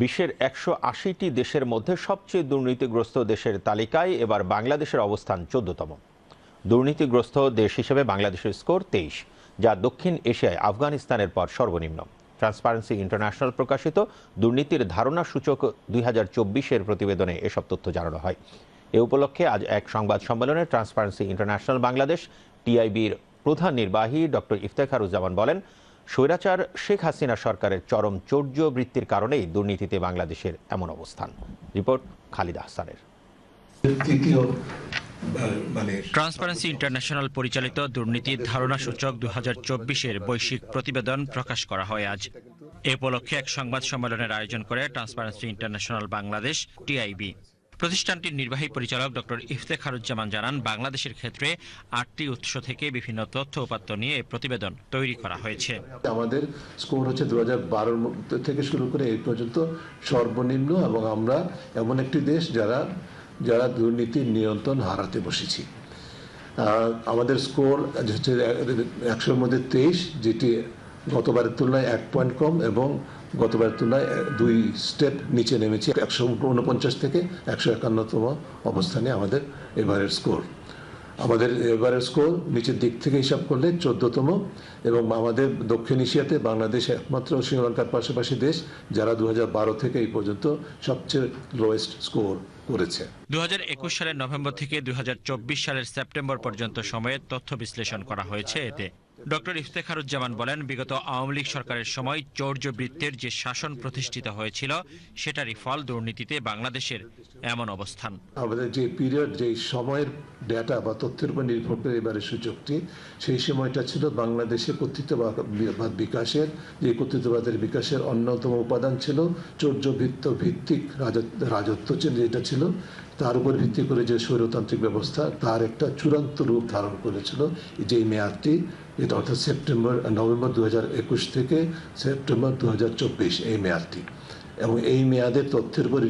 বিশ্বের একশো আশিটি দেশের মধ্যে সবচেয়ে দুর্নীতিগ্রস্ত দেশের তালিকায় এবার বাংলাদেশের অবস্থান চোদ্দতম। দুর্নীতিগ্রস্ত দেশ হিসেবে বাংলাদেশের স্কোর তেইশ, যা দক্ষিণ এশিয়ায় আফগানিস্তানের পর সর্বনিম্ন। ট্রান্সপারেন্সি ইন্টারন্যাশনাল প্রকাশিত দুর্নীতির ধারণা সূচক দুই হাজার চব্বিশের প্রতিবেদনে এসব তথ্য জানানো হয়। এ উপলক্ষে আজ এক সংবাদ সম্মেলনে ট্রান্সপারেন্সি ইন্টারন্যাশনাল বাংলাদেশ, টিআইবির প্রধান নির্বাহী ডক্টর ইফতেখারুজ্জামান বলেন স্বৈরাচার শেখ হাসিনা সরকারের চরম চৌর্য বৃত্তির কারণেই দুর্নীতিতে বাংলাদেশের এমন অবস্থান। রিপোর্ট খালিদ আহসানের। মানে ট্রান্সপারেন্সি ইন্টারন্যাশনাল পরিচালিত দুর্নীতির ধারণা সূচক দু হাজার চব্বিশের বৈশ্বিক প্রতিবেদন প্রকাশ করা হয় আজ। এ উপলক্ষে এক সংবাদ সম্মেলনের আয়োজন করে ট্রান্সপারেন্সি ইন্টারন্যাশনাল বাংলাদেশ টিআইবি। প্রতিষ্ঠানটির নির্বাহী পরিচালক ডক্টর ইফতেখারুজ্জামান জানান, বাংলাদেশের ক্ষেত্রে আটটি উৎস থেকে বিভিন্ন তথ্য উপাত্ত নিয়ে প্রতিবেদন তৈরি করা হয়েছে। আমাদের স্কোর হচ্ছে দু হাজার থেকে শুরু করে এই পর্যন্ত সর্বনিম্ন এবং আমরা এমন একটি দেশ যারা যারা দুর্নীতির নিয়ন্ত্রণ হারাতে বসেছি। আমাদের স্কোর হচ্ছে একশোর মধ্যে তেইশ, যেটি গতবারের তুলনায় এক পয়েন্ট কম এবং গতবারের তুলনায় দুই স্টেপ নিচে নেমেছে। একশো উনপঞ্চাশ থেকে একশো একান্নতম অবস্থানে আমাদের এবারের স্কোর আমাদের এবারের স্কোর নিচের দিক থেকে হিসাব করলে চোদ্দতম এবং আমাদের দক্ষিণ এশিয়াতে বাংলাদেশ একমাত্র শ্রীলঙ্কার পাশাপাশি দেশ, যারা দুই হাজার বারো থেকে এই পর্যন্ত সবচেয়ে লোয়েস্ট স্কোর করেছে। দুই হাজার একুশ সালের নভেম্বর থেকে দু হাজার চব্বিশ সালের সেপ্টেম্বর পর্যন্ত সময়ে তথ্য বিশ্লেষণ করা হয়েছে এতে। ডক্টর ইফতেখারুজ্জামান বলেন, বিগত আওয়ামী লীগ সরকারের সময় চৌর্য বৃত্তের যে শাসন প্রতিষ্ঠিত হয়েছিল সেটারই ফল দুর্নীতিতে বাংলাদেশের এমন অবস্থান। আমাদের যে পিরিয়ড যে সময়ের ডেটা বা তথ্যের উপর নির্ভর করে এবারের সুযোগটি সেই সময়টা ছিল বাংলাদেশে কর্তৃত্ববাদ বিকাশের, যে কর্তৃত্ববাদের বিকাশের অন্যতম উপাদান ছিল চৌর্যবৃত্ত ভিত্তিক রাজত্ব রাজত্ব ছিল, যেটা ছিল। তার উপর ভিত্তি করে যে স্বৈরতান্ত্রিক ব্যবস্থা, তার একটা চূড়ান্ত রূপ ধারণ করেছিল যে মেয়াদটি এটা অর্থাৎ সেপ্টেম্বর নভেম্বর দু হাজার একুশ থেকে সেপ্টেম্বর দুহাজার চব্বিশ এই মেয়াদটি। এবং এই মেয়াদের তথ্যের উপর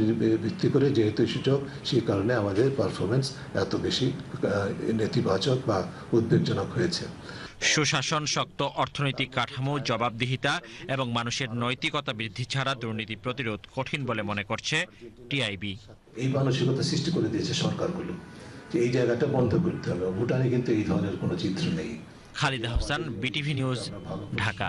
ভিত্তি করে যেহেতু সূচক সেই কারণে আমাদের পারফরমেন্স এত বেশি নেতিবাচক বা উদ্বেগজনক হয়েছে। সুশাসন শক্ত অর্থনৈতিক কাঠামো জবাবদিহিতা এবং মানুষের নৈতিকতা বৃদ্ধি ছাড়া দুর্নীতি প্রতিরোধ কঠিন বলে মনে করছে টিআইবি। এই মানসিকতা সৃষ্টি করে দিয়েছে সরকারগুলো। যে এই জায়গাটা বন্ধ করতে হবে। ভুটানে কিন্তু এই ধরনের কোনো চিত্র নেই। Khalid Hasan BTV news Dhaka.